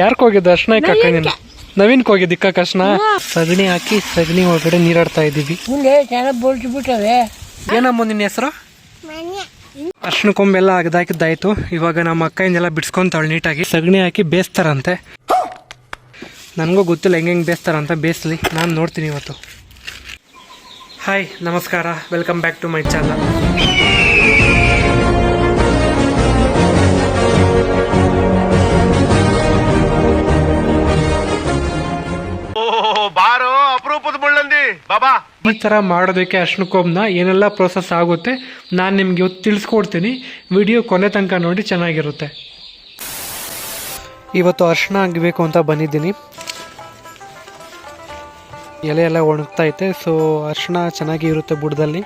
York ಹೋಗಿದ್ದ ಅರ್ಶನ ಇಕ್ಕಕ್ಕ ನೀನು? ನವೀನ್ಕ್ ಹೋಗಿದ್ದ ಇಕ್ಕ ಸಗಣಿ ಹಾಕಿ ಸಗಣಿ ಒಳಗಡೆ ನೀರಾಡ್ತಾ ಇದ್ದೀವಿ. ಮುಂದೆ ಚೆನ್ನಾಗಿ ಬೋಳ್ಸ್ಬಿಟ್ಟವೆ. ಏನಮ್ಮ ನಿನ್ನ ಹೆಸರು? ಅರ್ಶನ ಕೊಂಬೆಲ್ಲ ಅಗದಾಕಿದ್ದಾಯ್ತು ಇವಾಗ ನಮ್ಮ ಅಕ್ಕಯಿಂದೆಲ್ಲ ಬಿಡ್ಸ್ಕೊಂತಾಳೆ ನೀಟಾಗಿ. ಸಗಣಿ ಹಾಕಿ ಬೇಯಿಸ್ತಾರಂತೆ ನನಗೂ ಗೊತ್ತಿಲ್ಲ ಹೆಂಗೆ ಹೆಂಗೆ ಬೇಯಿಸ್ತಾರಂತ ಬೇಯಿಸ್ಲಿ ನಾನು ನೋಡ್ತೀನಿ ಇವತ್ತು. ಹಾಯ್ ನಮಸ್ಕಾರ. Welcome back to my channel ಓ ಬಾರೋ ಅಪರೂಪದ ಮುಳ್ಳಂದಿ. ಬಾಬಾ. ಈ ಥರ ಮಾಡೋದಕ್ಕೆ ಅರ್ಶನ ಕೋಮ್ನ ಏನೆಲ್ಲ ಪ್ರೋಸೆಸ್ ಆಗುತ್ತೆ? ನಾನು ನಿಮಗೆ ಇವತ್ತು ತಿಳಿಸ್ಕೊಡ್ತೀನಿ. ವಿಡಿಯೋ ಕೊನೆ ತನಕ ನೋಡಿ ಚೆನ್ನಾಗಿರುತ್ತೆ. ಇವತ್ತು ಅರ್ಶನ ಆಗಬೇಕು ಅಂತ ಬಂದಿದ್ದೀನಿ. ಎಲೆ ಎಲ್ಲ ಒಣಗ್ತಾ ಐತೆ ಸೊ ಅರ್ಶನ ಚೆನ್ನಾಗಿ ಇರುತ್ತೆ ಬುಡದಲ್ಲಿ.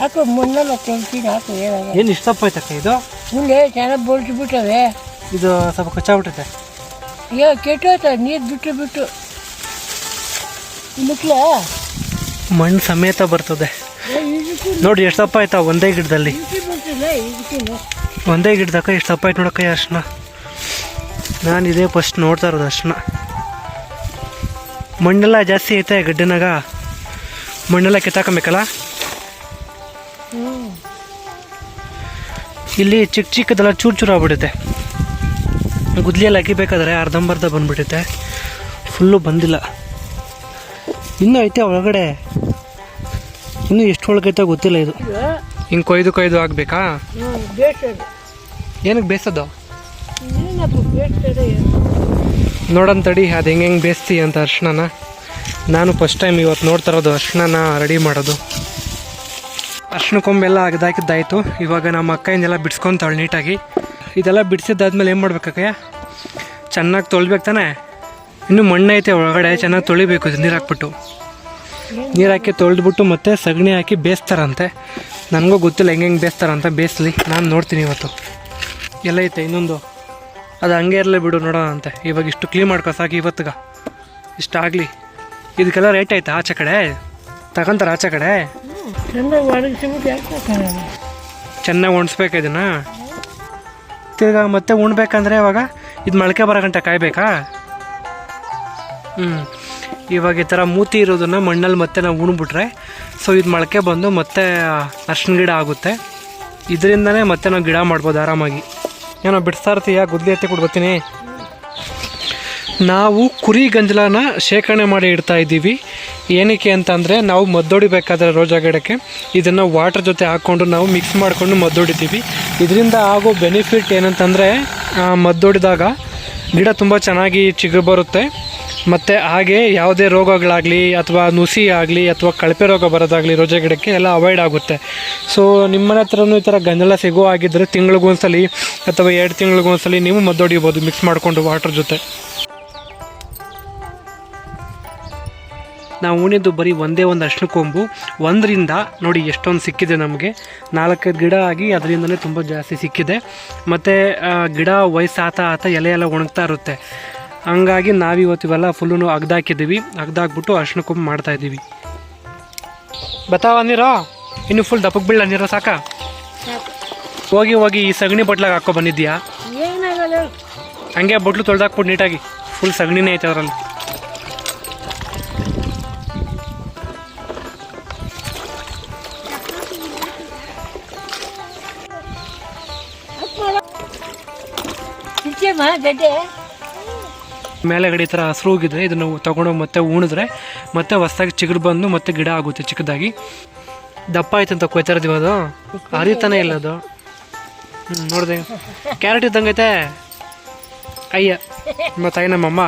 ಹಾಕು ಮುನ್ನ ಹಾಕು ಏನು ಇಷ್ಟಪ್ಪ ಇದು? ಮುಂದೆ ಚೆನ್ನಾಗಿ ಬೋಳ್ಸ್ಬಿಟ್ಟವೆ ಇದು ಸ್ವಲ್ಪ ಕಚ್ಚಾಗ್ಬಿಟ್ಟೈತೆ. ಏ ಕೆಟ್ಟೋಯ್ತ? ನೀರು ಬಿಟ್ಟು ಬಿಟ್ಟು ಮುಟ್ಲ? ಮಣ್ಣು ಸಮೇತ ಬರ್ತದೆ. ನೋಡಿ ಎಷ್ಟು ಸಪ್ಪ ಆಯ್ತಾ ಒಂದೇ ಗಿಡದಲ್ಲಿ. ಒಂದೇ ಗಿಡದಕ್ಕ ಎಷ್ಟು ದಪ್ಪ ಆಯ್ತು ನೋಡಕ್ಕ ಅರ್ಶನ. ನಾನು ಇದೇ ಫಸ್ಟ್ ನೋಡ್ತಾ ಇರೋದು ಅರ್ಶನ. ಮಣ್ಣೆಲ್ಲ ಜಾಸ್ತಿ ಐತೆ ಗಡ್ಡೆನಾಗ. ಮಣ್ಣೆಲ್ಲ ಕಿತ್ತಾಕಬೇಕಲ್ಲ ಇಲ್ಲಿ ಚಿಕ್ಕ ಚಿಕ್ಕದೆಲ್ಲ ಚೂರು ಚೂರು ಆಗ್ಬಿಡುತ್ತೆ. ಗುದ್ಲಿಯಲ್ಲಿ ಹಾಕಿಬೇಕಾದ್ರೆ ಅರ್ಧಂಬರ್ಧ ಬಂದ್ಬಿಟ್ಟೈತೆ ಫುಲ್ಲು ಬಂದಿಲ್ಲ. ಇನ್ನೂ ಐತೆ ಒಳಗಡೆ. ಇನ್ನೂ ಎಷ್ಟು ಒಳಗೈತೆ ಗೊತ್ತಿಲ್ಲ ಇದು. ಹಿಂಗೆ ಕೊಯ್ದು ಕೊಯ್ದು ಆಗಬೇಕಾ ಏನಕ್ಕೆ ಬೇಸ್ತದೆ ನೋಡೋಣ ತಡಿ, ಅದು ಹೆಂಗೆ ಹೆಂಗೆ ಬೇಸ್ತಿ ಅಂತ ಅರ್ಶಿಣನ ನಾನು ಫಸ್ಟ್ ಟೈಮ್ ಇವತ್ತು ನೋಡ್ತಾ ಇರೋದು ಅರ್ಶಿಣನ ರೆಡಿ ಮಾಡೋದು. ಅರ್ಶಿಣ ಕೊಂಬೆಲ್ಲ ಅಗದಾಕಿದ್ದಾಯಿತು. ಇವಾಗ ನಮ್ಮ ಅಕ್ಕಯಿಂದೆಲ್ಲ ಬಿಡ್ಸ್ಕೊಂತಾಳೆ ನೀಟಾಗಿ. ಇದೆಲ್ಲ ಬಿಡಿಸಿದ್ದಾದ್ಮೇಲೆ ಏನು ಮಾಡ್ಬೇಕಕ್ಕಯ್ಯ ಚೆನ್ನಾಗಿ ತೊಳ್ಬೇಕು ತಾನೆ? ಇನ್ನೂ ಮಣ್ಣು ಐತೆ ಒಳಗಡೆ ಚೆನ್ನಾಗಿ ತೊಳಿಬೇಕು ಇದು ನೀರು ಹಾಕ್ಬಿಟ್ಟು. ನೀರು ಹಾಕಿ ತೊಳೆದ್ಬಿಟ್ಟು ಮತ್ತೆ ಸಗಣಿ ಹಾಕಿ ಬೇಯಿಸ್ತಾರಂತೆ. ನನಗೂ ಗೊತ್ತಿಲ್ಲ ಹೆಂಗೆ ಹೆಂಗೆ ಬೇಯಿಸ್ತಾರಂತ ಬೇಯಿಸ್ಲಿ. ನಾನು ನೋಡ್ತೀನಿ ಇವತ್ತು. ಎಲ್ಲ ಐತೆ ಇನ್ನೊಂದು. ಅದು ಹಂಗೆ ಇರಲಿ ಬಿಡು ನೋಡೋಣ ಅಂತೆ. ಇವಾಗ ಇಷ್ಟು ಕ್ಲೀನ್ ಮಾಡ್ಕೊ ಸಾಕು ಇವತ್ತಿಗ ಇಷ್ಟಾಗಲಿ ಇದಕ್ಕೆಲ್ಲ ರೇಟ್ ಆಯ್ತಾ ಆಚೆ ಕಡೆ. ತಗೊಂತಾರೆ ಆಚೆ ಕಡೆ. ಚೆನ್ನಾಗಿ ಒಣಸ್ಬೇಕು ಇದನ್ನ. ತಿರ್ಗಾ ಮತ್ತೆ ಉಣ್ಬೇಕಂದ್ರೆ ಇವಾಗ ಇದು ಮೊಳಕೆ ಬರೋ ಗಂಟೆ ಕಾಯ್ಬೇಕಾ? ಹ್ಞೂ ಇವಾಗ ಈ ಥರ ಮೂತಿ ಇರೋದನ್ನ ಮಣ್ಣಲ್ಲಿ ಮತ್ತೆ ನಾವು ಉಣ್ಬಿಟ್ರೆ ಸೊ ಇದು ಮೊಳಕೆ ಬಂದು ಮತ್ತೆ ಅರ್ಶಿನ ಗಿಡ ಆಗುತ್ತೆ. ಇದರಿಂದನೇ ಮತ್ತೆ ನಾವು ಗಿಡ ಮಾಡ್ಬೋದು ಆರಾಮಾಗಿ. ಏನೋ ಬಿಡಿಸ್ತಾ ಇರ್ತೀಯ? ಗುದ್ಲಿ ಎತ್ತಿ ಕೊಡ್ಬತ್ತೀನಿ ನಾವು ಕುರಿ ಗಂಜಲನ ಶೇಖರಣೆ ಮಾಡಿ ಇಡ್ತಾ ಇದ್ದೀವಿ. ಏನಕ್ಕೆ ಅಂತಂದರೆ ನಾವು ಮದ್ದೊಡಿಬೇಕಾದ್ರೆ ರೋಜಾ ಗಿಡಕ್ಕೆ. ಇದನ್ನು ವಾಟರ್ ಜೊತೆ ಹಾಕ್ಕೊಂಡು ನಾವು ಮಿಕ್ಸ್ ಮಾಡಿಕೊಂಡು ಮದ್ದೊಡಿತೀವಿ. ಇದರಿಂದ ಆಗೋ ಬೆನಿಫಿಟ್ ಏನಂತಂದರೆ ಮದ್ದೊಡಿದಾಗ ಗಿಡ ತುಂಬ ಚೆನ್ನಾಗಿ ಚಿಗುರು ಬರುತ್ತೆ. ಮತ್ತು ಹಾಗೆ ಯಾವುದೇ ರೋಗಗಳಾಗಲಿ ಅಥವಾ ನುಸಿ ಆಗಲಿ ಅಥವಾ ಕಳಪೆ ರೋಗ ಬರೋದಾಗಲಿ ರೋಜಾ ಗಿಡಕ್ಕೆ ಎಲ್ಲ ಅವಾಯ್ಡ್ ಆಗುತ್ತೆ. ಸೊ ನಿಮ್ಮನೆ ಹತ್ರನೂ ಈ ಥರ ಗಂಜಲ ಸಿಗೋ ಆಗಿದ್ದರೆ ತಿಂಗಳಿಗೊಂದ್ಸಲಿ ಅಥವಾ ಎರಡು ತಿಂಗಳಿಗೊಂದ್ಸಲಿ ನೀವು ಮದ್ದೊಡಿಬೋದು ಮಿಕ್ಸ್ ಮಾಡಿಕೊಂಡು ವಾಟರ್ ಜೊತೆ. ನಾವು ಉಣಿದ್ದು ಬರೀ ಒಂದೇ ಒಂದು ಅರ್ಶಿನ ಕೊಂಬು ಒಂದರಿಂದ ನೋಡಿ ಎಷ್ಟೊಂದು ಸಿಕ್ಕಿದೆ ನಮಗೆ. ನಾಲ್ಕೈದು ಗಿಡ ಆಗಿ ಅದರಿಂದಲೇ ತುಂಬ ಜಾಸ್ತಿ ಸಿಕ್ಕಿದೆ. ಮತ್ತು ಗಿಡ ವಯಸ್ಸಾತ ಆತ ಎಲೆ ಎಲ್ಲ ಒಣಗ್ತಾ ಇರುತ್ತೆ. ಹಂಗಾಗಿ ನಾವಿವತ್ತು ಇವೆಲ್ಲ ಫುಲ್ಲು ಅಗ್ದಾಕಿದ್ದೀವಿ. ಅಗ್ದಾಕ್ಬಿಟ್ಟು ಅರ್ಶಿನ ಕೊಂಬು ಮಾಡ್ತಾ ಇದ್ದೀವಿ. ಬತ್ತಾವ ನೀರೋ? ಇನ್ನು ಫುಲ್ ದಪ್ಪಕ್ಕೆ ಬೀಳ ನೀರೋ ಸಾಕ? ಹೋಗಿ ಹೋಗಿ ಈ ಸಗಣಿ ಬಟ್ಲಾಗ ಹಾಕೋ ಬಂದಿದ್ಯಾ ಹಂಗೆ ಬಟ್ಲು ತೊಳೆದಾಕ್ಬಿಟ್ಟು ನೀಟಾಗಿ. ಫುಲ್ ಸಗಣಿನೇ ಐತೆ ಅದರಲ್ಲಿ. ಗಡ್ಡೆ ಮೇಲೆಗಡೆ ಈ ಥರ ಹಸಿರು ಹೋಗಿದ್ರೆ ಇದನ್ನು ತಗೊಂಡು ಮತ್ತೆ ಉಣಿದ್ರೆ ಮತ್ತೆ ಹೊಸ್ದಾಗಿ ಚಿಗುರು ಬಂದು ಮತ್ತೆ ಗಿಡ ಆಗುತ್ತೆ ಚಿಕ್ಕದಾಗಿ. ದಪ್ಪ ಆಯ್ತು ಅಂತ ಕೊಯ್ತಾ ಇರೋದು ಅದು. ಅರಿತಾನೆ ಇಲ್ಲ ಅದು. ಹ್ಞೂ ನೋಡಿದೆ. ಕ್ಯಾರೆಟ್ ಇದ್ದಂಗೈತೆ ಅಯ್ಯ ಮತ್ತೆ ಅಯ್ಯ ನಮ್ಮಮ್ಮ.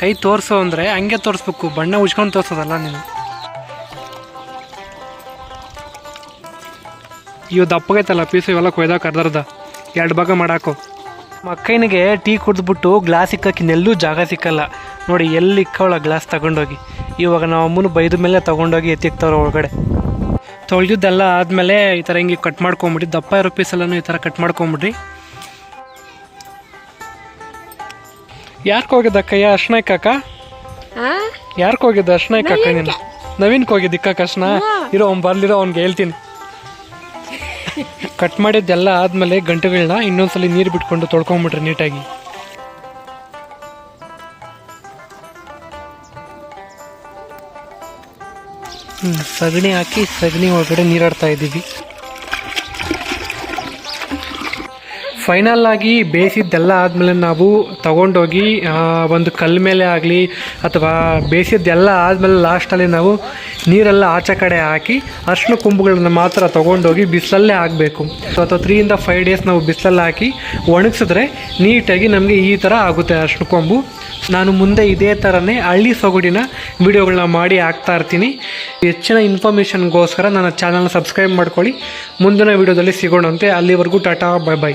ಕೈ ತೋರಿಸು ಅಂದರೆ ಹಂಗೆ ತೋರಿಸ್ಬೇಕು. ಬಣ್ಣ ಉಜ್ಕೊಂಡು ತೋರಿಸೋದಲ್ಲ ನೀನು. ಇವು ದಪ್ಪಗೈತಲ್ಲ ಪೀಸು ಇವೆಲ್ಲ ಕೊಯ್ದ ಕರ್ದರ್ದ ಎರಡು ಭಾಗ ಮಾಡಾಕು. ಮಕ್ಕನಿಗೆ ಟೀ ಕುಡಿದ್ಬಿಟ್ಟು ಗ್ಲಾಸ್ ಇಕ್ಕಕ್ಕೆ ಇನ್ನೆಲ್ಲೂ ಜಾಗ ಸಿಕ್ಕಲ್ಲ. ನೋಡಿ ಎಲ್ಲಿ ಇಕ್ಕವಳ ಗ್ಲಾಸ್ ತಗೊಂಡೋಗಿ. ಇವಾಗ ನಾವು ಅಮ್ಮನ ಬೈದ ಮೇಲೆ ತೊಗೊಂಡೋಗಿ ಎತ್ತಿಕ್ತವ್ರ ಒಳಗಡೆ. ತೊಳೆದಿದ್ದೆಲ್ಲ ಆದಮೇಲೆ ಈ ಥರ ಹಿಂಗೆ ಕಟ್ ಮಾಡ್ಕೊಂಬಿಡಿ. ದಪ್ಪ ಇರೋ ಪೀಸೆಲ್ಲನೂ ಈ ಥರ ಕಟ್ ಮಾಡ್ಕೊಂಬಿಡ್ರಿ. ಯಾರ್ಕ್ ಹೋಗಿದ್ದ ಕೈಯ ಅರ್ಶನ ಇಕ್ಕಾಕ ಯಾರ್ಕ್ ಹೋಗಿದ್ದ ಅರ್ಶನ ಇಕ್ಕಾಕ ನೀನು? ನವೀನ್ಗೆ ಹೋಗಿದ್ದ ದಿಕ್ಕ ಕೃಷ್ಣ ಇರೋ ಅವ್ನು ಬರ್ಲಿರೋ ಅವ್ನಿಗೆ ಹೇಳ್ತೀನಿ. ಕಟ್ ಮಾಡಿದ್ದೆಲ್ಲ ಆದ್ಮೇಲೆ ಗಂಟುಗಳನ್ನ ಇನ್ನೊಂದ್ಸಲಿ ನೀರು ಬಿಟ್ಕೊಂಡು ತೊಳ್ಕೊಂಬಿಟ್ರಿ ನೀಟಾಗಿ. ಸಗಣಿ ಹಾಕಿ ಸಗಣಿ ಒಳಗಡೆ ನೀರಾಡ್ತಾ ಇದ್ದೀವಿ. ಫೈನಲ್ ಆಗಿ ಬೇಯಿಸಿದ್ದೆಲ್ಲ ಆದಮೇಲೆ ನಾವು ತಗೊಂಡೋಗಿ ಒಂದು ಕಲ್ಲು ಮೇಲೆ ಆಗಲಿ ಅಥವಾ ಬೇಯಿಸಿದ್ದೆಲ್ಲ ಆದಮೇಲೆ ಲಾಸ್ಟಲ್ಲಿ ನಾವು ನೀರೆಲ್ಲ ಆಚೆ ಕಡೆ ಹಾಕಿ ಅರ್ಶಿನ ಕೊಂಬುಗಳನ್ನ ಮಾತ್ರ ತೊಗೊಂಡೋಗಿ ಬಿಸಿಲಲ್ಲೇ ಹಾಕಬೇಕು. ಅಥವಾ ತ್ರೀಯಿಂದ ಫೈವ್ ಡೇಸ್ ನಾವು ಬಿಸಿಲಲ್ಲಿ ಹಾಕಿ ಒಣಗಿಸಿದ್ರೆ ನೀಟಾಗಿ ನಮಗೆ ಈ ಥರ ಆಗುತ್ತೆ ಅರ್ಶಿನ ಕೊಂಬು. ನಾನು ಮುಂದೆ ಇದೇ ಥರನೇ ಹಳ್ಳಿ ಸೊಗಡಿನ ವಿಡಿಯೋಗಳನ್ನ ಮಾಡಿ ಹಾಕ್ತಾ ಇರ್ತೀನಿ. ಹೆಚ್ಚಿನ ಇನ್ಫಾರ್ಮೇಷನ್ಗೋಸ್ಕರ ನನ್ನ ಚಾನಲ್ನ ಸಬ್ಸ್ಕ್ರೈಬ್ ಮಾಡ್ಕೊಳ್ಳಿ. ಮುಂದಿನ ವಿಡಿಯೋದಲ್ಲಿ ಸಿಗೋಣಂತೆ. ಅಲ್ಲಿವರೆಗೂ ಟಾಟಾ ಬೈ ಬೈ